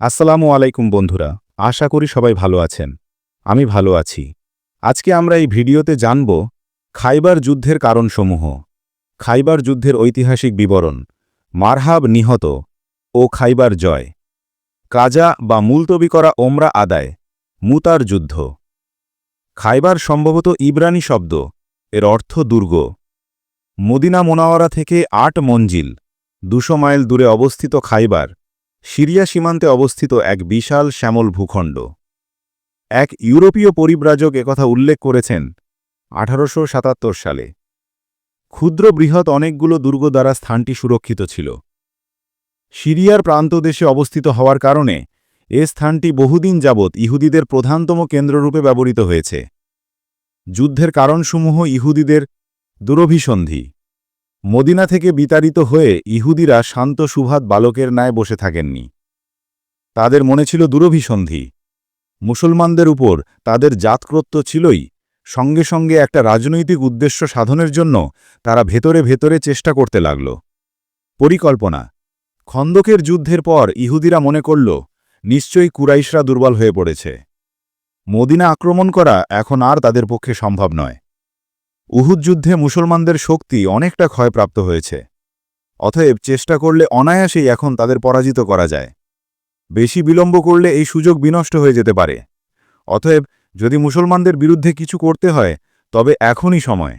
আসসালামু আলাইকুম বন্ধুরা, আশা করি সবাই ভালো আছেন। আমি ভালো আছি। আজকে আমরা এই ভিডিওতে জানব খাইবার যুদ্ধের কারণসমূহ। খাইবার যুদ্ধের ঐতিহাসিক বিবরণ, মারহাব নিহত ও খাইবার জয়। কাজা বা মুলতবি করা ওমরা আদায়, মুতার যুদ্ধ। খাইবার সম্ভবত ইব্রানি শব্দ, এর অর্থ দুর্গ। মদিনা মোনাওয়ারা থেকে আট মঞ্জিল, দুশো মাইল দূরে অবস্থিত খাইবার সিরিয়া সীমান্তে অবস্থিত এক বিশাল শ্যামল ভূখণ্ড। এক ইউরোপীয় পরিব্রাজক একথা উল্লেখ করেছেন আঠারোশো সাতাত্তর সালে। ক্ষুদ্র বৃহৎ অনেকগুলো দুর্গ দ্বারা স্থানটি সুরক্ষিত ছিল। সিরিয়ার প্রান্তদেশে অবস্থিত হওয়ার কারণে এ স্থানটি বহুদিন যাবৎ ইহুদিদের প্রধানতম কেন্দ্ররূপে ব্যবহৃত হয়েছে। যুদ্ধের কারণসমূহ ইহুদিদের দুরভিসন্ধি। মদিনা থেকে বিতাড়িত হয়ে ইহুদিরা শান্ত সুভাত বালকের ন্যায় বসে থাকেননি। তাদের মনে ছিল দুরভিসন্ধি। মুসলমানদের উপর তাদের জাতক্রত্ব ছিলই। সঙ্গে সঙ্গে একটা রাজনৈতিক উদ্দেশ্য সাধনের জন্য তারা ভেতরে ভেতরে চেষ্টা করতে লাগল। পরিকল্পনা। খন্দকের যুদ্ধের পর ইহুদিরা মনে করল, নিশ্চয়ই কুরাইশরা দুর্বল হয়ে পড়েছে। মদিনা আক্রমণ করা এখন আর তাদের পক্ষে সম্ভব নয়। উহুদ যুদ্ধে মুসলমানদের শক্তি অনেকটা ক্ষয়প্রাপ্ত হয়েছে। অতএব চেষ্টা করলে অনায়াসেই এখন তাদের পরাজিত করা যায়। বেশি বিলম্ব করলে এই সুযোগ বিনষ্ট হয়ে যেতে পারে। অতএব যদি মুসলমানদের বিরুদ্ধে কিছু করতে হয়, তবে এখনই সময়।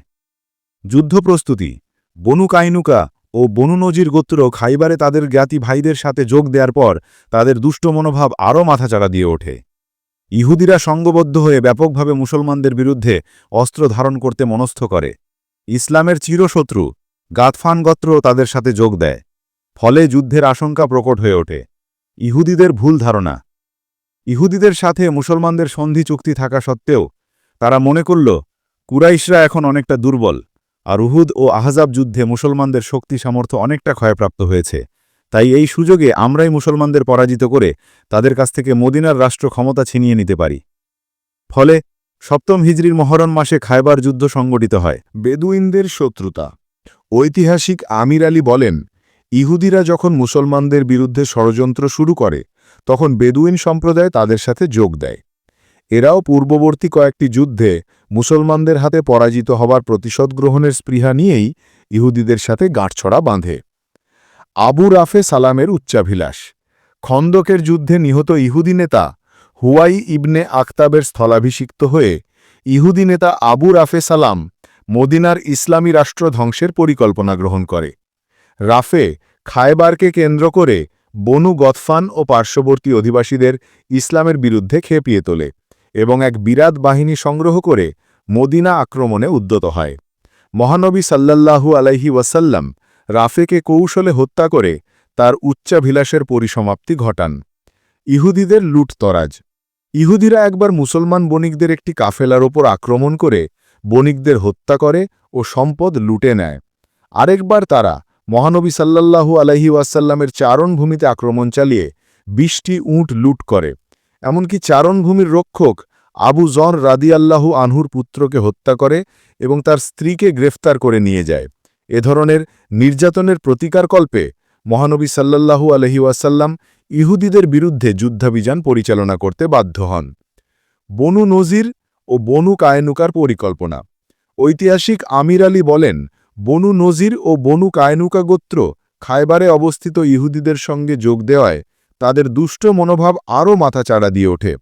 যুদ্ধ প্রস্তুতি। বনু কাইনুকা ও বনু নজির গোত্র খাইবারে তাদের জ্ঞাতি ভাইদের সাথে যোগ দেওয়ার পর তাদের দুষ্ট মনোভাব আরও মাথাচাড়া দিয়ে ওঠে। ইহুদিরা সঙ্গবদ্ধ হয়ে ব্যাপকভাবে মুসলমানদের বিরুদ্ধে অস্ত্র ধারণ করতে মনস্থ করে। ইসলামের চিরশত্রু, গাতফান গোত্র তাদের সাথে যোগ দেয়, ফলে যুদ্ধের আশঙ্কা প্রকট হয়ে ওঠে। ইহুদিদের ভুল ধারণা। ইহুদিদের সাথে মুসলমানদের সন্ধি চুক্তি থাকা সত্ত্বেও তারা মনে করল, কুরাইশরা এখন অনেকটা দুর্বল, আর উহুদ ও আহজাব যুদ্ধে মুসলমানদের শক্তি সামর্থ্য অনেকটা ক্ষয়প্রাপ্ত হয়েছে। তাই এই সুযোগে আমরাই মুসলমানদের পরাজিত করে তাদের কাছ থেকে মদিনার রাষ্ট্র ক্ষমতা ছিনিয়ে নিতে পারি। ফলে সপ্তম হিজরির মহরম মাসে খায়বার যুদ্ধ সংগঠিত হয়। বেদুইনদের শত্রুতা। ঐতিহাসিক আমির আলী বলেন, ইহুদিরা যখন মুসলমানদের বিরুদ্ধে ষড়যন্ত্র শুরু করে, তখন বেদুইন সম্প্রদায় তাদের সাথে যোগ দেয়। এরাও পূর্ববর্তী কয়েকটি যুদ্ধে মুসলমানদের হাতে পরাজিত হবার প্রতিশোধ গ্রহণের স্পৃহা নিয়েই ইহুদিদের সাথে গাঁটছড়া বাঁধে। আবু রাফে সালামের উচ্চাভিলাষ। খন্দকের যুদ্ধে নিহত ইহুদি নেতা হুয়াই ইবনে আক্তাবের স্থলাভিষিক্ত হয়ে ইহুদি নেতা আবু রাফে সালাম মদিনার ইসলামী রাষ্ট্র ধ্বংসের পরিকল্পনা গ্রহণ করে। রাফে খায়বারকে কেন্দ্র করে বনু গতফান ও পার্শ্ববর্তী অধিবাসীদের ইসলামের বিরুদ্ধে খেপিয়ে তোলে এবং এক বিরাট বাহিনী সংগ্রহ করে মদিনা আক্রমণে উদ্যত হয়। মহানবী সাল্লাল্লাহু আলাইহি ওয়াসাল্লাম রাফেকে কৌশলে হত্যা করে তার উচ্চাভিলাষের পরিসমাপ্তি ঘটান। ইহুদিদের লুটতরাজ ইহুদিরা একবার মুসলমান বণিকদের একটি কাফেলার ওপর আক্রমণ করে বণিকদের হত্যা করে ও সম্পদ লুটে নেয়। আরেকবার তারা মহানবী সাল্লাল্লাহু আলহি ওয়াসাল্লামের চারণভূমিতে আক্রমণ চালিয়ে বিশটি উঁট লুট করে। এমনকি চারণভূমির রক্ষক আবু জন রাদিয়াল্লাহু আনহুর পুত্রকে হত্যা করে এবং তার স্ত্রীকে গ্রেফতার করে নিয়ে যায়। এ ধরনের নির্যাতনের প্রতিকারকল্পে মহানবী সাল্লাল্লাহু আলহি ওয়াসাল্লাম ইহুদিদের বিরুদ্ধে যুদ্ধাভিযান পরিচালনা করতে বাধ্য হন। বনু নজির ও বনু কায়নুকার পরিকল্পনা। ঐতিহাসিক আমির আলী বলেন, বনু নজির ও বনু কায়নুকা গোত্র খায়বারে অবস্থিত ইহুদিদের সঙ্গে যোগ দেওয়ায় তাদের দুষ্ট মনোভাব আরও মাথাচাড়া দিয়ে ওঠে।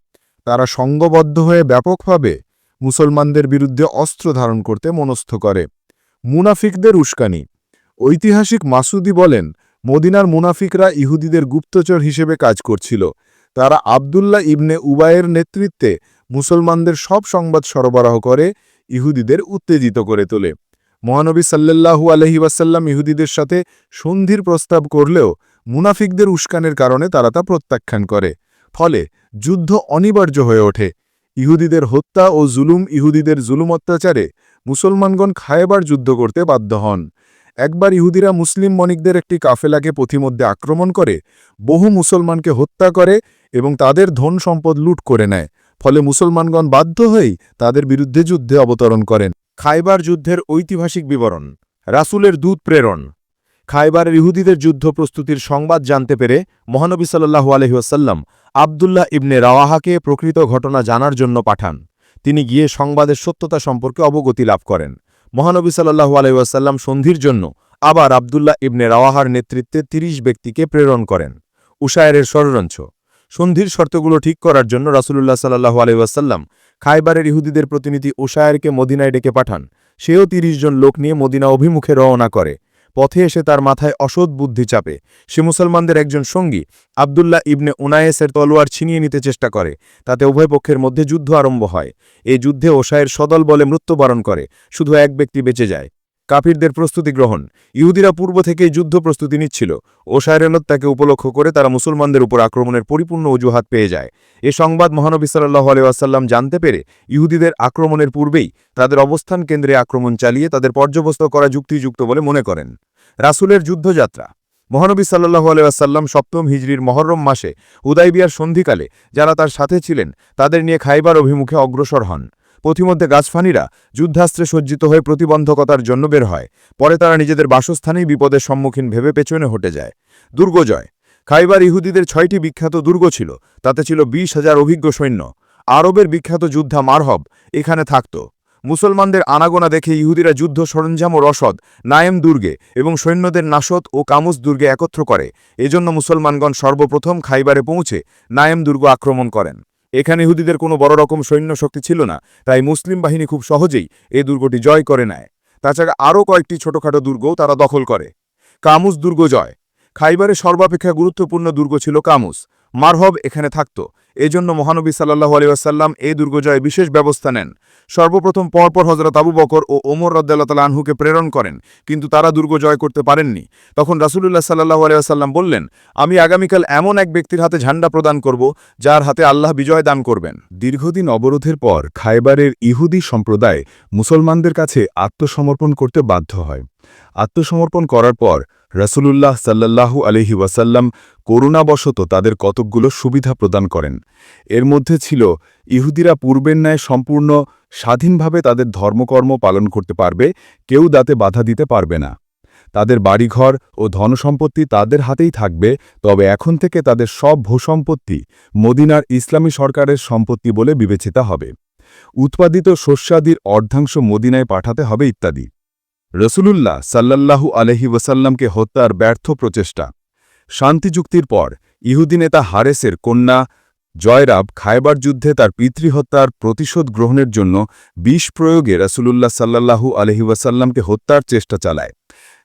তারা সঙ্গবদ্ধ হয়ে ব্যাপকভাবে মুসলমানদের বিরুদ্ধে অস্ত্র ধারণ করতে মনস্থ করে। মুনাফিকদের উস্কানি। ঐতিহাসিক মাসুদি বলেন, মদিনার মুনাফিকরা ইহুদিদের গুপ্তচর হিসেবে কাজ করছিল। তারা আবদুল্লাহ ইবনে উবায়ের নেতৃত্বে মুসলমানদের সব সংবাদ সরবরাহ করে, ইহুদিদের উত্তেজিত করে তোলে। মহানবী সাল্লাল্লাহু আলহি ওয়াসাল্লাম ইহুদিদের সাথে সন্ধির প্রস্তাব করলেও মুনাফিকদের উস্কানের কারণে তারা তা প্রত্যাখ্যান করে। ফলে যুদ্ধ অনিবার্য হয়ে ওঠে। ইহুদিদের হত্যা ও জুলুম ইহুদিদের জুলুম অত্যাচারে মুসলমানগণ খায়েবার যুদ্ধ করতে বাধ্য হন। একবার ইহুদিরা মুসলিম মনিকদের একটি কাফেলাকে পথিমধ্যে আক্রমণ করে, বহু মুসলমানকে হত্যা করে এবং তাদের ধন সম্পদ লুট করে নেয়। ফলে মুসলমানগণ বাধ্য হয়েই তাদের বিরুদ্ধে যুদ্ধে অবতরণ করেন। খাইবার যুদ্ধের ঐতিহাসিক বিবরণ, রাসুলের দূত প্রেরণ। খাইবারের ইহুদিদের যুদ্ধ প্রস্তুতির সংবাদ জানতে পেরে মহানবী সাল্লাহু আলহিউসাল্লাম আবদুল্লাহ ইবনে রাওয়াহাকে প্রকৃত ঘটনা জানার জন্য পাঠান। তিনি গিয়ে সংবাদের সত্যতা সম্পর্কে অবগতি লাভ করেন। মহানবী সাল্লাহু আলহিউসাল্লাম সন্ধির জন্য আবার আবদুল্লাহ ইবনে রাওয়াহার নেতৃত্বে ৩০ ব্যক্তিকে প্রেরণ করেন। উশায়ের ষড়যন্ত্র। সন্ধির শর্তগুলো ঠিক করার জন্য রাসুলুল্লাহ সাল্লাহু আলহিউসাল্লাম খাইবারের ইহুদিদের প্রতিনিধি উশায়েরকে মদিনায় ডেকে পাঠান। সেও ৩০ জন লোক নিয়ে মদিনা অভিমুখে রওনা করে। পথে এসে তার মাথায় অসৎ বুদ্ধি চাপে। সে মুসলমানদের একজন সঙ্গী, আবদুল্লাহ ইবনে উনায়েসের তলোয়ার ছিনিয়ে নিতে চেষ্টা করে, তাতে উভয় পক্ষের মধ্যে যুদ্ধ আরম্ভ হয়। এই যুদ্ধে ওসায়ের সদল বলে মৃত্যুবরণ করে, শুধু এক ব্যক্তি বেঁচে যায়। কাফিরদের প্রস্তুতি গ্রহণ। ইহুদিরা পূর্ব থেকেই যুদ্ধ প্রস্তুতি নিচ্ছিল ও ওশায়ের তাকে উপলক্ষ করে তারা মুসলমানদের উপর আক্রমণের পরিপূর্ণ অজুহাত পেয়ে যায়। এ সংবাদ মহানবী সাল্লাহ আলাইসাল্লাম জানতে পেরে ইহুদিদের আক্রমণের পূর্বেই তাদের অবস্থান কেন্দ্রে আক্রমণ চালিয়ে তাদের পর্যবস্ত করা যুক্তিযুক্ত বলে মনে করেন। রাসুলের যুদ্ধযাত্রা। মহানবী সাল্লাহু আলাইসাল্লাম সপ্তম হিজরির মহরম মাসে উদাইবিয়ার সন্ধিকালে যারা তার সাথে ছিলেন তাদের নিয়ে খাইবার অভিমুখে অগ্রসর হন। পথিমধ্যে গাছফানিরা যুদ্ধাস্ত্রে সজ্জিত হয়ে প্রতিবন্ধকতার জন্য বের হয়। পরে তারা নিজেদের বাসস্থানেই বিপদের সম্মুখীন ভেবে পেছনে হটে যায়। দুর্গজয়। খাইবার ইহুদিদের ছয়টি বিখ্যাত দুর্গ ছিল। তাতে ছিল বিশ হাজার অভিজ্ঞ সৈন্য। আরবের বিখ্যাত যোদ্ধা মারহব এখানে থাকত। মুসলমানদের আনাগোনা দেখে ইহুদিরা যুদ্ধ সরঞ্জাম ও রসদ, নায়েম দুর্গে এবং সৈন্যদের নাসত ও কামুস দুর্গে একত্র করে। এজন্য মুসলমানগণ সর্বপ্রথম খাইবারে পৌঁছে নায়েম দুর্গ আক্রমণ করেন। এখানে ইহুদিদের কোনো বড় রকম সৈন্য শক্তি ছিল না, তাই মুসলিম বাহিনী খুব সহজেই এই দুর্গটি জয় করে নেয়। তাছাড়া আরও কয়েকটি ছোটখাটো দুর্গও তারা দখল করে। কামুস দুর্গ জয়। খাইবারের সর্বাপেক্ষা গুরুত্বপূর্ণ দুর্গ ছিল কামুস। মারহব এখানে থাকত। এজন্য মহানবী সাল্লাহু আলিয়াসাল্লাম এই দুর্গজয়ে বিশেষ ব্যবস্থা নেন। সর্বপ্রথম পরপর হজরত আবু বকর ও ওমর রদ্দাল্লাহ আনহুকে প্রেরণ করেন, কিন্তু তারা দুর্গ জয় করতে পারেননি। তখন রাসুলুল্লাহ সাল্লাহু আলিয়াসাল্লাম বললেন, আমি আগামীকাল এমন এক ব্যক্তির হাতে ঝান্ডা প্রদান করব, যার হাতে আল্লাহ বিজয় দান করবেন। দীর্ঘদিন অবরোধের পর খাইবারের ইহুদি সম্প্রদায় মুসলমানদের কাছে আত্মসমর্পণ করতে বাধ্য হয়। আত্মসমর্পণ করার পর রসুলুল্লাহ সাল্লাল্লাহু আলহি ওয়াসাল্লাম করুণাবশত তাদের কতকগুলো সুবিধা প্রদান করেন। এর মধ্যে ছিল, ইহুদিরা পূর্বের ন্যায় সম্পূর্ণ স্বাধীনভাবে তাদের ধর্মকর্ম পালন করতে পারবে, কেউ দাতে বাধা দিতে পারবে না। তাদের বাড়িঘর ও ধনসম্পত্তি তাদের হাতেই থাকবে, তবে এখন থেকে তাদের সব ভূসম্পত্তি মদিনার ইসলামী সরকারের সম্পত্তি বলে বিবেচিত হবে। উৎপাদিত শস্যাদির অর্ধাংশ মদিনায় পাঠাতে হবে ইত্যাদি। রসুলুল্লাহ সাল্লাল্লাহু আলহি ওয়াসাল্লামকে হত্যার ব্যর্থ প্রচেষ্টা। শান্তি চুক্তির পর, ইহুদি নেতা হারেসের কন্যা জয়রাব খায়বার যুদ্ধে তার পিতৃহত্যার প্রতিশোধ গ্রহণের জন্য বিষ প্রয়োগে রসুলুল্লাহ সাল্লাল্লাহু আলহি ওয়াসাল্লামকে হত্যার চেষ্টা চালায়।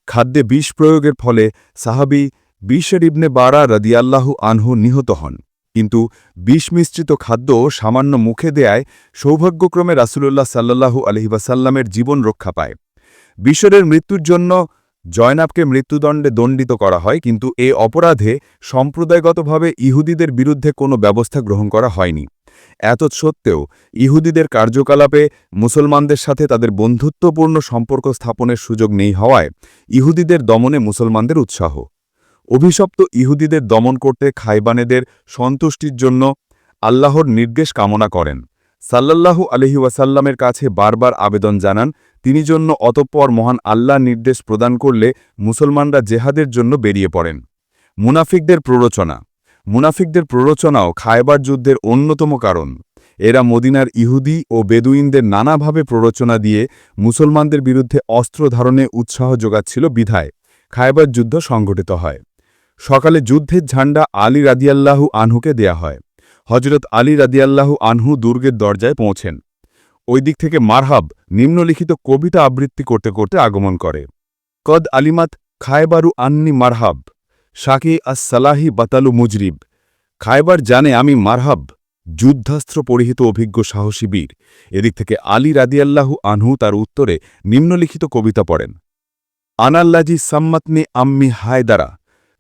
খাদ্যে বিষ প্রয়োগের ফলে সাহাবি বিশের ইবনে বারা রদিয়াল্লাহু আনহু নিহত হন। কিন্তু বিষ মিশ্রিত খাদ্য সামান্য মুখে দেয়ায় সৌভাগ্যক্রমে রাসুলুল্লাহ সাল্লাল্লাহু আলহিবাসাল্লামের জীবন রক্ষা পায়। বিশ্বরের মৃত্যুর জন্য জয়নাবকে মৃত্যুদণ্ডে দণ্ডিত করা হয়, কিন্তু এ অপরাধে সম্প্রদায়গতভাবে ইহুদিদের বিরুদ্ধে কোনো ব্যবস্থা গ্রহণ করা হয়নি। এত সত্ত্বেও ইহুদিদের কার্যকলাপে মুসলমানদের সাথে তাদের বন্ধুত্বপূর্ণ সম্পর্ক স্থাপনের সুযোগ নেই হওয়ায় ইহুদিদের দমনে মুসলমানদের উৎসাহ। অভিশপ্ত ইহুদিদের দমন করতে খাইবানেদের সন্তুষ্টির জন্য আল্লাহর নির্দেশ কামনা করেন। সাল্লাল্লাহু আলহি ওয়াসাল্লামের কাছে বারবার আবেদন জানান তিনি জন্য অতঃপর মহান আল্লাহ নির্দেশ প্রদান করলে মুসলমানরা জেহাদের জন্য বেরিয়ে পড়েন। মুনাফিকদের প্ররোচনা। মুনাফিকদের প্ররোচনাও খায়বার যুদ্ধের অন্যতম কারণ। এরা মদিনার ইহুদি ও বেদুইনদের নানাভাবে প্ররোচনা দিয়ে মুসলমানদের বিরুদ্ধে অস্ত্র ধারণে উৎসাহ যোগাচ্ছিল বিধায়। খায়বার যুদ্ধ সংঘটিত হয়। সকালে যুদ্ধের ঝান্ডা আলী রাদিয়াল্লাহু আনহুকে দেয়া হয়। হজরত আলী রাদিয়াল্লাহু আনহু দুর্গের দরজায় পৌঁছেন। ওই দিক থেকে মারহাব নিম্নলিখিত কবিতা আবৃত্তি করতে করতে আগমন করে। কদ আলিমাত খায়বারু আন্নি মারহাব, শাকি সালাহি বাতালু মুজরিব। খায়বার জানে আমি মারহাব, যুদ্ধাস্ত্র পরিহিত অভিজ্ঞ সাহসী বীর। এদিক থেকে আলী রাদিয়াল্লাহু আনহু তার উত্তরে নিম্নলিখিত কবিতা পড়েন। আনাল্লাজি সাম্মাতনি আম্মি হায়দারা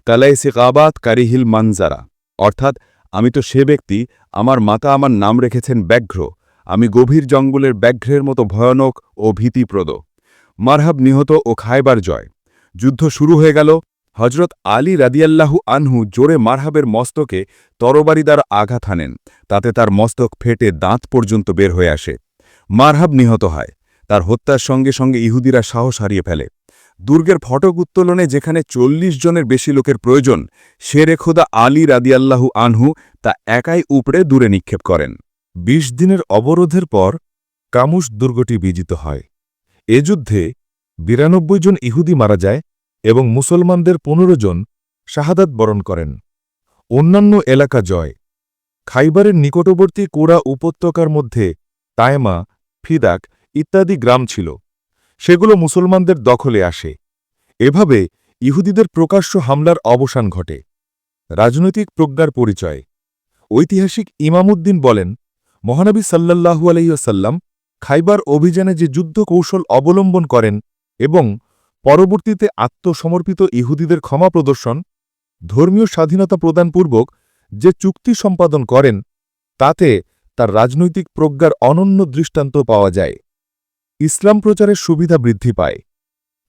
কালাইসি কাবাত কারিহিল মানজারা। অর্থাৎ, আমি তো সে ব্যক্তি, আমার মাতা আমার নাম রেখেছেন ব্যাঘ্র। আমি গভীর জঙ্গলের ব্যাঘ্রের মতো ভয়ানক ও ভীতিপ্রদ। মারহাব নিহত ও খায়বার জয়। যুদ্ধ শুরু হয়ে গেল। হজরত আলী রাদিয়াল্লাহু আনহু জোরে মারহাবের মস্তকে তরবারি দ্বারা আঘাত হানেন। তাতে তার মস্তক ফেটে দাঁত পর্যন্ত বের হয়ে আসে। মারহাব নিহত হয়। তার হত্যার সঙ্গে সঙ্গে ইহুদিরা সাহস হারিয়ে ফেলে। দুর্গের ফটক উত্তোলনে যেখানে চল্লিশ জনের বেশি লোকের প্রয়োজন, শেরে খোদা আলী রাদিয়াল্লাহু আনহু তা একাই উপড়ে দূরে নিক্ষেপ করেন। বিশ দিনের অবরোধের পর কামুস দুর্গটি বিজিত হয়। এ যুদ্ধে বিরানব্বই জন ইহুদি মারা যায় এবং মুসলমানদের পনেরো জন শাহাদাত বরণ করেন। অন্যান্য এলাকা জয়। খাইবারের নিকটবর্তী কোরা উপত্যকার মধ্যে তায়মা, ফিদাক ইত্যাদি গ্রাম ছিল। সেগুলো মুসলমানদের দখলে আসে। এভাবে ইহুদিদের প্রকাশ্য হামলার অবসান ঘটে। রাজনৈতিক প্রজ্ঞার পরিচয়। ঐতিহাসিক ইমামুদ্দিন বলেন মহানবী সাল্লাল্লাহু আলহিউসাল্লাম খাইবার অভিযানে যে যুদ্ধ কৌশল অবলম্বন করেন এবং পরবর্তীতে আত্মসমর্পিত ইহুদিদের ক্ষমা প্রদর্শন, ধর্মীয় স্বাধীনতা প্রদানপূর্বক যে চুক্তি সম্পাদন করেন, তাতে তার রাজনৈতিক প্রজ্ঞার অনন্য দৃষ্টান্ত পাওয়া যায়। ইসলাম প্রচারের সুবিধা বৃদ্ধি পায়।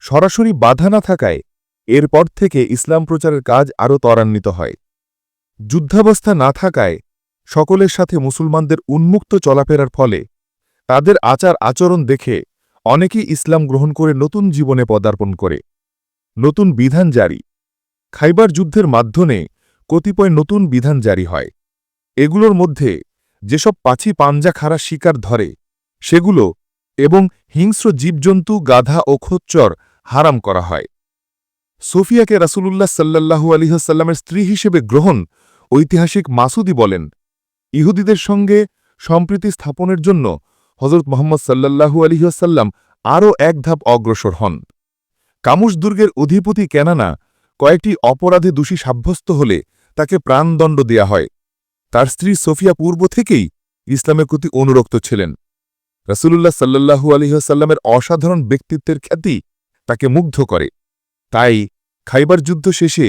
সরাসরি বাধা না থাকায় এরপর থেকে ইসলাম প্রচারের কাজ আরও ত্বরান্বিত হয়। যুদ্ধাবস্থা না থাকায় সকলের সাথে মুসলমানদের উন্মুক্ত চলাফেরার ফলে তাদের আচার আচরণ দেখে অনেকেই ইসলাম গ্রহণ করে নতুন জীবনে পদার্পণ করে। নতুন বিধান জারি। খাইবার যুদ্ধের মাধ্যমে কতিপয় নতুন বিধান জারি হয়। এগুলোর মধ্যে যেসব পাছি পাঞ্জা খাড়া শিকার ধরে, সেগুলো এবং হিংস্র জীবজন্তু, গাধা ও খোচ্চর হারাম করা হয়। সোফিয়াকে রাসুলুল্লাহ সাল্লাল্লাহু আলিহাসাল্লামের স্ত্রী হিসেবে গ্রহণ ঐতিহাসিক মাসুদি বলেন। ইহুদিদের সঙ্গে সম্প্রীতি স্থাপনের জন্য হজরত মোহাম্মদ সাল্লাল্লাহু আলিহাসাল্লাম আরও এক ধাপ অগ্রসর হন। কামুস দুর্গের অধিপতি কেনানা কয়েকটি অপরাধে দোষী সাব্যস্ত হলে তাকে প্রাণদণ্ড দেয়া হয়। তার স্ত্রী সোফিয়া পূর্ব থেকেই ইসলামের প্রতি অনুরক্ত ছিলেন। রসুলুল্লাহ সাল্লাহু আলহিহাসাল্লামের অসাধারণ ব্যক্তিত্বের খ্যাতি তাকে মুগ্ধ করে। তাই খাইবার যুদ্ধ শেষে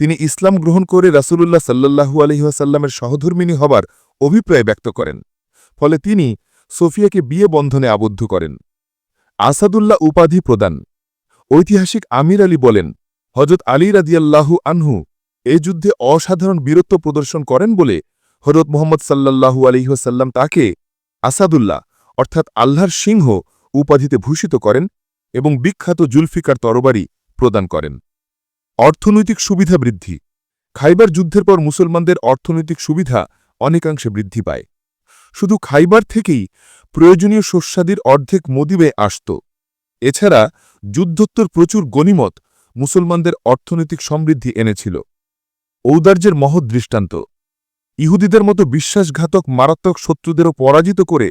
তিনি ইসলাম গ্রহণ করে রাসূলুল্লাহ সাল্লাহু আলহিহাসাল্লামের সহধর্মিনী হবার অভিপ্রায় ব্যক্ত করেন। ফলে তিনি সোফিয়াকে বিয়ে বন্ধনে আবদ্ধ করেন। আসাদুল্লাহ উপাধি প্রদান। ঐতিহাসিক আমির আলী বলেন হজরত আলী রাদিয়াল্লাহু আনহু এ যুদ্ধে অসাধারণ বীরত্ব প্রদর্শন করেন বলে হজরত মোহাম্মদ সাল্লাল্লাহু আলহিহাসাল্লাম তাকে আসাদুল্লাহ অর্থাৎ আল্লাহর সিংহ উপাধিতে ভূষিত করেন এবং বিখ্যাত জুলফিকার তরবারি প্রদান করেন। অর্থনৈতিক সুবিধা বৃদ্ধি। খাইবার যুদ্ধের পর মুসলমানদের অর্থনৈতিক সুবিধা অনেকাংশে বৃদ্ধি পায়। শুধু খাইবার থেকেই প্রয়োজনীয় শস্যাদির অর্ধেক মদিবে আসত। এছাড়া যুদ্ধোত্তর প্রচুর গণিমত মুসলমানদের অর্থনৈতিক সমৃদ্ধি এনেছিল। ঔদার্যের মহৎ দৃষ্টান্ত। ইহুদিদের মতো বিশ্বাসঘাতক মারাত্মক শত্রুদেরও পরাজিত করে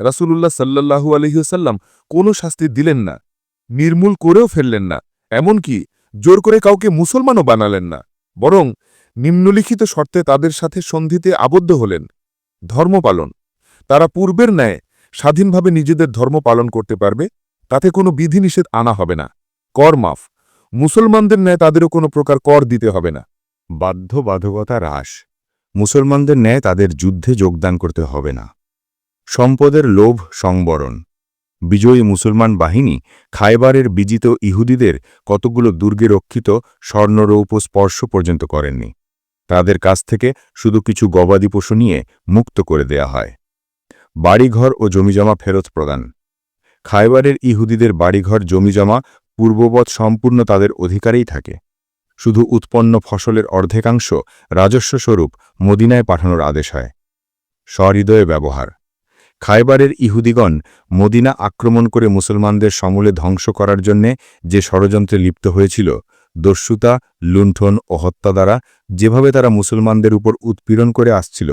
রাসূলুল্লাহ সাল্লাহু আলহিউসাল্লাম কোনো শাস্তি দিলেন না, নির্মূল করেও ফেললেন না, এমনকি জোর করে কাউকে মুসলমানও বানালেন না, বরং নিম্নলিখিত শর্তে তাদের সাথে সন্ধিতে আবদ্ধ হলেন। ধর্মপালন তারা পূর্বের ন্যায় স্বাধীনভাবে নিজেদের ধর্ম পালন করতে পারবে, তাতে কোনো বিধিনিষেধ আনা হবে না। কর মাফ। মুসলমানদের ন্যায় তাদেরও কোনো প্রকার কর দিতে হবে না। বাধ্যবাধকতা হ্রাস। মুসলমানদের ন্যায় তাদের যুদ্ধে যোগদান করতে হবে না। সম্পদের লোভ সংবরণ। বিজয়ী মুসলমান বাহিনী খায়বারের বিজিত ইহুদিদের কতগুলো দুর্গে রক্ষিত স্বর্ণরৌপ স্পর্শ পর্যন্ত করেননি। তাদের কাছ থেকে শুধু কিছু গবাদি পশু নিয়ে মুক্ত করে দেয়া হয়। বাড়িঘর ও জমিজমা ফেরত প্রদান। খাইবারের ইহুদিদের বাড়িঘর, জমিজমা, পূর্ববৎ সম্পূর্ণ তাদের অধিকারেই থাকে। শুধু উৎপন্ন ফসলের অর্ধেকাংশ রাজস্ব স্বরূপ মদিনায় পাঠানোর আদেশ হয়। সহৃদয়ে ব্যবহার। খাইবারের ইহুদিগণ মদিনা আক্রমণ করে মুসলমানদের সমূলে ধ্বংস করার জন্যে যে ষড়যন্ত্রে লিপ্ত হয়েছিল দস্যুতা, লুণ্ঠন ও হত্যা দ্বারা যেভাবে তারা মুসলমানদের উপর উৎপীড়ন করে আসছিল,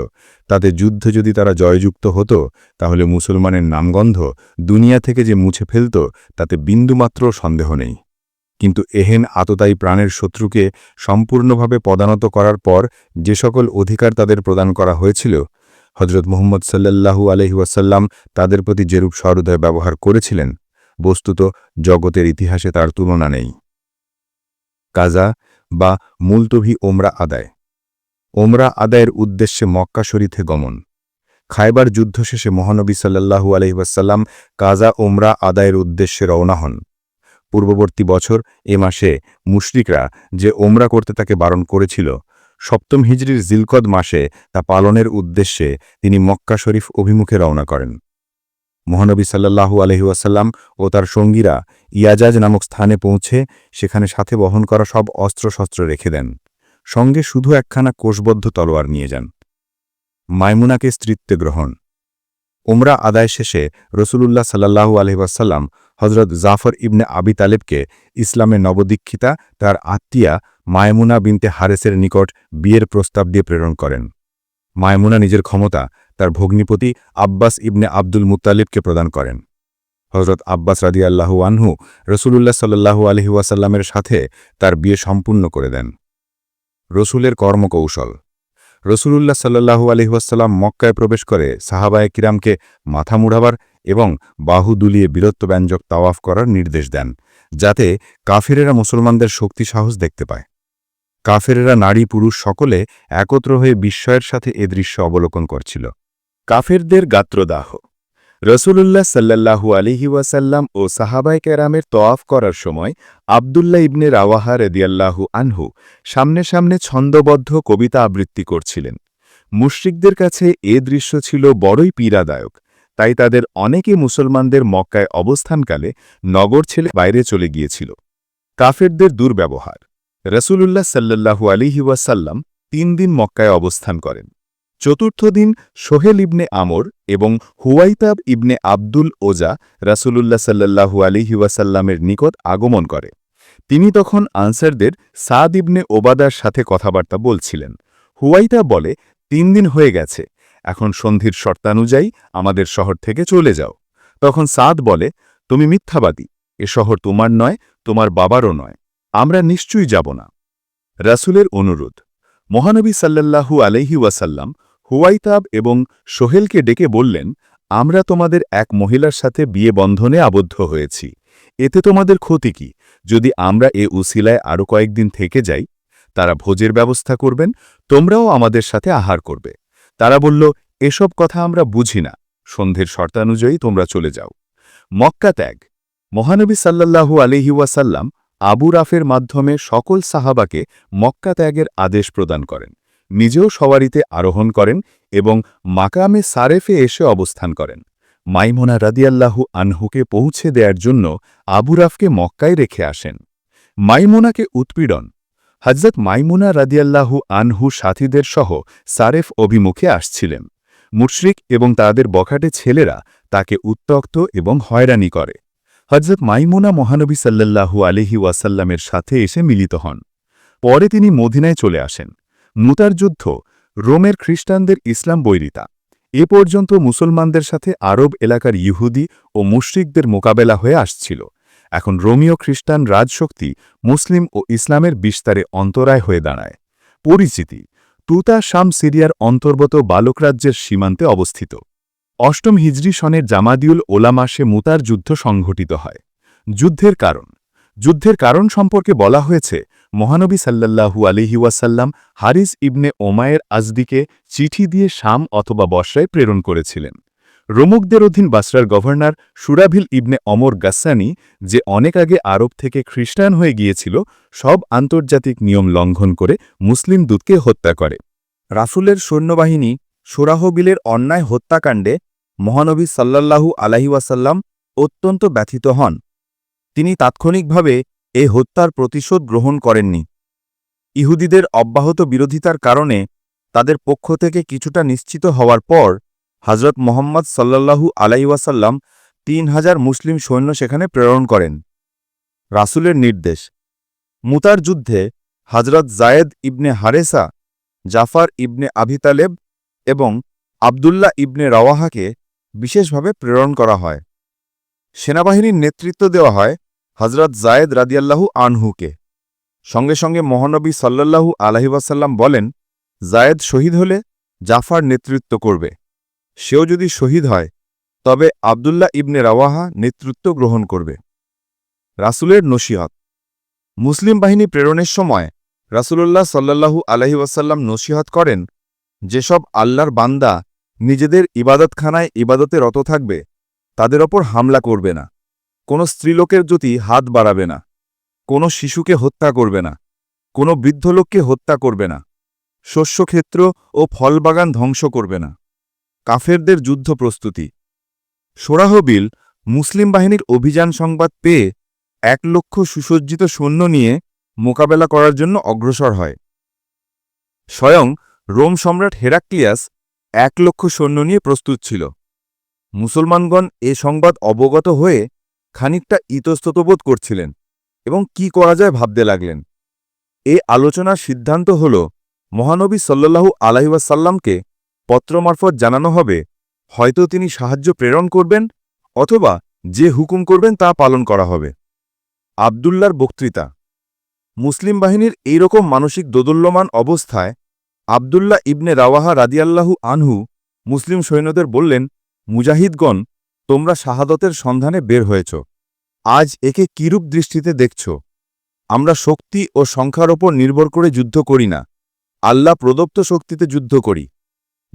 তাতে যুদ্ধ যদি তারা জয়যুক্ত হতো, তাহলে মুসলমানের নামগন্ধ দুনিয়া থেকে যে মুছে ফেলত, তাতে বিন্দুমাত্র সন্দেহ নেই। কিন্তু এহেন আততায়ী প্রাণের শত্রুকে সম্পূর্ণভাবে পদানত করার পর যে সকল অধিকার তাদের প্রদান করা হয়েছিল হজরত মোহাম্মদ সাল্লাল্লাহু আলহি ওয়াসাল্লাম তাদের প্রতি যেরূপ সহৃদয় ব্যবহার করেছিলেন, বস্তুত জগতের ইতিহাসে তার তুলনা নেই। কাজা বা মুলতভি ওমরা আদায়। ওমরা আদায়ের উদ্দেশ্যে মক্কা শরীফে গমন। খায়বার যুদ্ধ শেষে মহানবী সাল্লাল্লাহু আলহিবাসাল্লাম কাজা ওমরা আদায়ের উদ্দেশ্যে রওনা হন। পূর্ববর্তী বছর এ মাসে মুশরিকরা যে ওমরা করতে তাকে বারণ করেছিল, সপ্তম হিজরির জিলকদ মাসে তা পালনের উদ্দেশ্যে তিনি মক্কা শরীফ অভিমুখে রওনা করেন। মহানবী সাল্লাল্লাহু আলহিউসাল্লাম ও তার সঙ্গীরা ইয়াজাজ নামক স্থানে পৌঁছে সেখানে সাথে বহন করা সব অস্ত্রশস্ত্র রেখে দেন। সঙ্গে শুধু একখানা কোষবদ্ধ তলোয়ার নিয়ে যান। মাইমুনাকে স্ত্রীত্বে গ্রহণ। উমরা আদায় শেষে রসুলুল্লাহ সাল্লাহু আলহিবাসাল্লাম হজরত জাফর ইবনে আবি তালেবকে ইসলামে নবদীক্ষিতা, তার আত্মীয়া মায়মুনা বিনতে হারেসের নিকট বিয়ের প্রস্তাব দিয়ে প্রেরণ করেন। মায়মুনা নিজের ক্ষমতা তার ভগ্নিপতি আব্বাস ইবনে আব্দুল মুত্তালিবকে প্রদান করেন। হজরত আব্বাস রাদিয়াল্লাহু আনহু রসুলুল্লাহ সাল্লাহু আলহি ওয়াসাল্লামের সাথে তার বিয়ে সম্পূর্ণ করে দেন। রসুলের কর্মকৌশল। রসুলুল্লাহ সাল্লাহু আলহিহাসাল্লাম মক্কায় প্রবেশ করে সাহাবায়ে কিরামকে মাথা মুড়াবার এবং বাহু দুলিয়ে বীরত্বব্যঞ্জক তাওয়াফ করার নির্দেশ দেন, যাতে কাফেরেরা মুসলমানদের শক্তি সাহস দেখতে পায়। কাফেরেরা নারী পুরুষ সকলে একত্র হয়ে বিস্ময়ের সাথে এ দৃশ্য অবলোকন করছিল। কাফেরদের গাত্রদাহ। রসুলুল্লাহ সাল্লাল্লাহু আলিহি ওয়াসাল্লাম ও সাহাবায় কেরামের তোয়াফ করার সময় আবদুল্লাহ ইবনে রাওয়াহা রেদিয়াল্লাহু আনহু সামনে সামনে ছন্দবদ্ধ কবিতা আবৃত্তি করছিলেন। মুশরিকদের কাছে এ দৃশ্য ছিল বড়ই পীড়াদায়ক, তাই তাদের অনেকে মুসলমানদের মক্কায় অবস্থানকালে নগর ছেলে বাইরে চলে গিয়েছিল। কাফেরদের দুর্ব্যবহার। রসুলুল্লাহ সাল্লাল্লাহু আলিহি ওয়াসাল্লাম তিন দিন মক্কায় অবস্থান করেন। চতুর্থ দিন সোহেল ইবনে আমর এবং হুয়াইতাব ইবনে আব্দুল ওজা রাসূলুল্লাহ সাল্লাল্লাহু আলিহি ওয়াসাল্লামের নিকট আগমন করে। তিনি তখন আনসারদের সাদ ইবনে ওবাদার সাথে কথাবার্তা বলছিলেন। হুয়াইতাব বলে, তিন দিন হয়ে গেছে, এখন সন্ধির শর্তানুযায়ী আমাদের শহর থেকে চলে যাও। তখন সাদ বলে, তুমি মিথ্যাবাদী, এ শহর তোমার নয়, তোমার বাবারও নয়, আমরা নিশ্চয়ই যাব না। রাসূলের অনুরোধ, মহানবী সাল্লাল্লাহু আলাইহি ওয়াসাল্লাম হুয়াইতাব এবং সোহেলকে ডেকে বললেন, আমরা তোমাদের এক মহিলার সাথে বিয়ে বন্ধনে আবদ্ধ হয়েছি। এতে তোমাদের ক্ষতি কি? যদি আমরা এ উসিলায় আরও কয়েকদিন থেকে যাই, তারা ভোজের ব্যবস্থা করবেন, তোমরাও আমাদের সাথে আহার করবে। তারা বলল, এসব কথা আমরা বুঝি না। সন্ধ্যের শর্তানুযায়ী তোমরা চলে যাও। মক্কা ত্যাগ। মহানবী সাল্লাল্লাহু আলিহি ওয়াসাল্লাম আবু রাফের মাধ্যমে সকল সাহাবাকে মক্কা ত্যাগের আদেশ প্রদান করেন। নিজেও সওয়ারিতে আরোহণ করেন এবং মাকামে সারেফে এসে অবস্থান করেন। মাইমোনা রাদিয়াল্লাহু আনহুকে পৌঁছে দেওয়ার জন্য আবুরাফকে মক্কায় রেখে আসেন। মাইমোনাকে উৎপীড়ন। হজরত মাইমুনা রাদিয়াল্লাহু আনহু সাথীদের সহ সারেফ অভিমুখে আসছিলেন। মুশরিক এবং তাদের বখাটে ছেলেরা তাকে উত্তক্ত এবং হয়রানি করে। হজরত মাইমুনা মহানবী সাল্লাল্লাহু আলহি ওয়াসাল্লামের সাথে এসে মিলিত হন। পরে তিনি মদিনায় চলে আসেন। মুতার যুদ্ধ, রোমের খ্রিস্টানদের ইসলাম বৈরিতা। এ পর্যন্ত মুসলমানদের সাথে আরব এলাকার ইহুদি ও মুশরিকদের মোকাবেলা হয়ে আসছিল। এখন রোমীয় খ্রিস্টান রাজশক্তি মুসলিম ও ইসলামের বিস্তারে অন্তরায় হয়ে দাঁড়ায়। পরিচিতি, তুতা শাম সিরিয়ার অন্তর্গত বালক রাজ্যের সীমান্তে অবস্থিত। অষ্টম হিজরি সনের জামাদিউল ওলা মাসে মুতার যুদ্ধ সংঘটিত হয়। যুদ্ধের কারণ যুদ্ধের কারণ সম্পর্কে বলা হয়েছে মহানবী সাল্লাল্লাহু আলিহিওয়াসাল্লাম হারিস ইবনে ওমায়ের আজদিকে চিঠি দিয়ে শাম অথবা বর্ষায় প্রেরণ করেছিলেন। রোমকদের অধীন বাসরার গভর্নর সুরাভিল ইবনে অমর গাসানি যে অনেক আগে আরব থেকে খ্রিস্টান হয়ে গিয়েছিল, সব আন্তর্জাতিক নিয়ম লঙ্ঘন করে মুসলিম দূতকে হত্যা করে। রাসুলের সৈন্যবাহিনী সুরাহবিলের অন্যায় হত্যাকাণ্ডে মহানবী সাল্লাল্লাহু আলাহিওয়াসাল্লাম অত্যন্ত ব্যথিত হন। তিনি তাৎক্ষণিকভাবে এ হত্যার প্রতিশোধ গ্রহণ করেননি। ইহুদিদের অব্যাহত বিরোধিতার কারণে তাদের পক্ষ থেকে কিছুটা নিশ্চিত হওয়ার পর হজরত মোহাম্মদ সাল্লাল্লাহু আলাইওয়াসাল্লাম তিন হাজার মুসলিম সৈন্য সেখানে প্রেরণ করেন। রাসুলের নির্দেশ। মুতার যুদ্ধে হজরত জায়েদ ইবনে হারেসা, জাফার ইবনে আভিতালেব এবং আবদুল্লাহ ইবনে রওয়াহাকে বিশেষভাবে প্রেরণ করা হয়। সেনাবাহিনীর নেতৃত্ব দেওয়া হয় হজরত জায়েদ রাদিয়াল্লাহু আনহুকে। সঙ্গে সঙ্গে মহানবী সাল্লাল্লাহু আলহিবাসাল্লাম বলেন জায়েদ শহীদ হলে জাফার নেতৃত্ব করবে। সেও যদি শহীদ হয়, তবে আবদুল্লাহ ইবনে রাওয়াহা নেতৃত্ব গ্রহণ করবে। রাসুলের নসিহত। মুসলিম বাহিনী প্রেরণের সময় রাসুলুল্লাহ সাল্লাল্লাহু আলহি ওয়াসাল্লাম নসিহত করেন, যেসব আল্লাহর বান্দা নিজেদের ইবাদতখানায় ইবাদতে রত থাকবে, তাদের ওপর হামলা করবে না। কোনো স্ত্রীলোকের জ্যোতি হাত বাড়াবে না, কোনো শিশুকে হত্যা করবে না, কোনো বৃদ্ধ লোককে হত্যা করবে না, শস্যক্ষেত্র ও ফলবাগান ধ্বংস করবে না। কাফেরদের যুদ্ধ প্রস্তুতি। সোরাহবিল মুসলিম বাহিনীর অভিযান সংবাদ পেয়ে এক লক্ষ সুসজ্জিত সৈন্য নিয়ে মোকাবেলা করার জন্য অগ্রসর হয়। স্বয়ং রোম সম্রাট হেরাক্লিয়াস এক লক্ষ সৈন্য নিয়ে প্রস্তুত ছিল। মুসলমানগণ এ সংবাদ অবগত হয়ে খানিকটা ইতস্ততবোধ করছিলেন এবং কি করা যায় ভাবতে লাগলেন। এ আলোচনার সিদ্ধান্ত হল, মহানবী সাল্লাল্লাহু আলাইসাল্লামকে পত্র মারফত জানানো হবে, হয়তো তিনি সাহায্য প্রেরণ করবেন অথবা যে হুকুম করবেন তা পালন করা হবে। আবদুল্লার বক্তৃতা, মুসলিম বাহিনীর এইরকম মানসিক দোদুল্যমান অবস্থায় আবদুল্লাহ ইবনে রাওয়াহা রাদিয়াল্লাহু আনহু মুসলিম সৈন্যদের বললেন, মুজাহিদগণ তোমরা শাহাদতের সন্ধানে বের হয়েছ। আজ একে কিরূপ দৃষ্টিতে দেখছ? আমরা শক্তি ও সংখ্যার ওপর নির্ভর করে যুদ্ধ করি না। আল্লাহ প্রদত্ত শক্তিতে যুদ্ধ করি।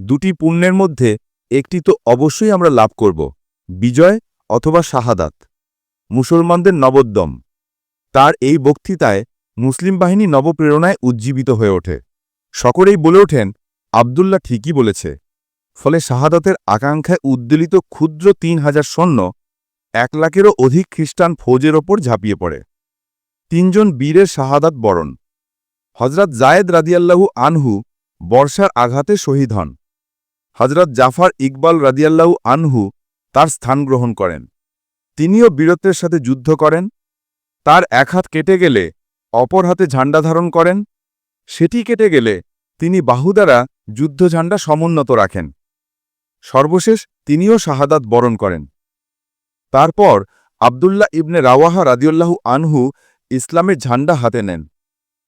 দুটি পুণ্যের মধ্যে একটি তো অবশ্যই আমরা লাভ করব, বিজয় অথবা শাহাদাত। মুসলমানদের নবোদ্যম। তার এই বক্তৃতায় মুসলিম বাহিনী নবপ্রেরণায় উজ্জীবিত হয়ে ওঠে। সকলেই বলে ওঠেন, আবদুল্লাহ ঠিকই বলেছে। ফলে শাহাদতের আকাঙ্ক্ষায় উদ্বেলিত ক্ষুদ্র তিন হাজার সৈন্য এক লাখেরও অধিক খ্রিস্টান ফৌজের ওপর ঝাঁপিয়ে পড়ে। তিনজন বীরের শাহাদাত বরণ। হজরত জায়েদ রাদিয়াল্লাহু আনহু বর্ষার আঘাতে শহীদ হন। হজরত জাফর ইকবাল রাদিয়াল্লাহু আনহু তার স্থান গ্রহণ করেন। তিনিও বীরত্বের সাথে যুদ্ধ করেন। তার এক হাত কেটে গেলে অপর হাতে ঝান্ডা ধারণ করেন। সেটি কেটে গেলে তিনি বাহু দ্বারা যুদ্ধ ঝান্ডা সমুন্নত রাখেন। সর্বশেষ তিনিও শাহাদাত বরণ করেন। তারপর আবদুল্লাহ ইবনে রাওয়াহা রাদিউল্লাহু আনহু ইসলামের ঝান্ডা হাতে নেন।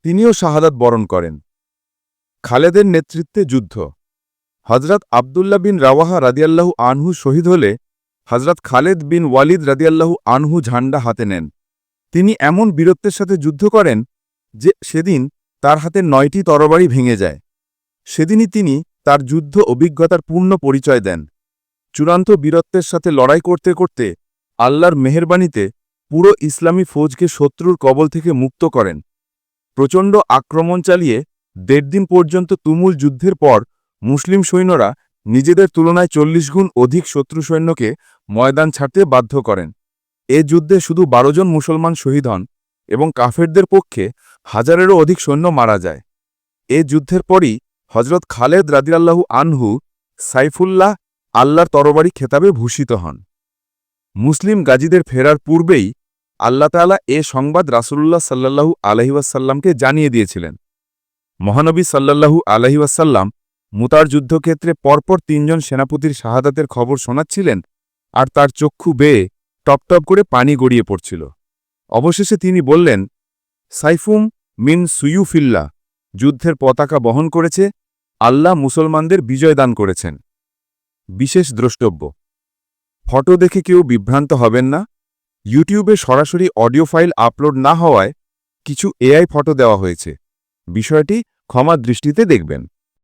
তিনিও শাহাদাত বরণ করেন। খালেদের নেতৃত্বে যুদ্ধ। হজরত আবদুল্লাহ বিন রাওয়াহা রাদিয়াল্লাহু আনহু শহীদ হলে হজরত খালেদ বিন ওয়ালিদ রাদিয়াল্লাহু আনহু ঝান্ডা হাতে নেন। তিনি এমন বীরত্বের সাথে যুদ্ধ করেন যে সেদিন তার হাতে নয়টি তরবারি ভেঙে যায়। সেদিনই তিনি তার যুদ্ধ অভিজ্ঞতার পূর্ণ পরিচয় দেন। চূড়ান্ত বীরত্বের সাথে লড়াই করতে করতে আল্লাহর মেহেরবানিতে পুরো ইসলামী ফৌজকে শত্রুর কবল থেকে মুক্ত করেন। প্রচণ্ড আক্রমণ চালিয়ে দেড় দিন পর্যন্ত তুমুল যুদ্ধের পর মুসলিম সৈন্যরা নিজেদের তুলনায় চল্লিশ গুণ অধিক শত্রু সৈন্যকে ময়দান ছাড়তে বাধ্য করেন। এ যুদ্ধে শুধু বারো জন মুসলমান শহীদ হন এবং কাফেরদের পক্ষে হাজারেরও অধিক সৈন্য মারা যায়। এ যুদ্ধের পরই হজরত খালেদ রাদিয়াল্লাহু আনহু সাইফুল্লাহ আল্লাহর তরবারি খেতাবে ভূষিত হন। মুসলিম গাজীদের ফেরার পূর্বেই আল্লাহ তাআলা এ সংবাদ রাসূলুল্লাহ সাল্লাল্লাহু আলহিউসাল্লামকে জানিয়ে দিয়েছিলেন। মহানবী সাল্লাল্লাহু আলহিউসাল্লাম মুতার যুদ্ধক্ষেত্রে পরপর তিনজন সেনাপতির শাহাদাতের খবর শোনাচ্ছিলেন আর তার চক্ষু বেয়ে টপটপ করে পানি গড়িয়ে পড়ছিল। অবশেষে তিনি বললেন, সাইফুম মিন সুয়ুফিল্লা যুদ্ধের পতাকা বহন করেছে, আল্লাহ মুসলমানদের বিজয় দান করেছেন। বিশেষ দ্রষ্টব্য। ফটো দেখে কেউ বিভ্রান্ত হবেন না। ইউটিউবে সরাসরি অডিও ফাইল আপলোড না হওয়ায় কিছু এআই ফটো দেওয়া হয়েছে। বিষয়টি ক্ষমা দৃষ্টিতে দেখবেন।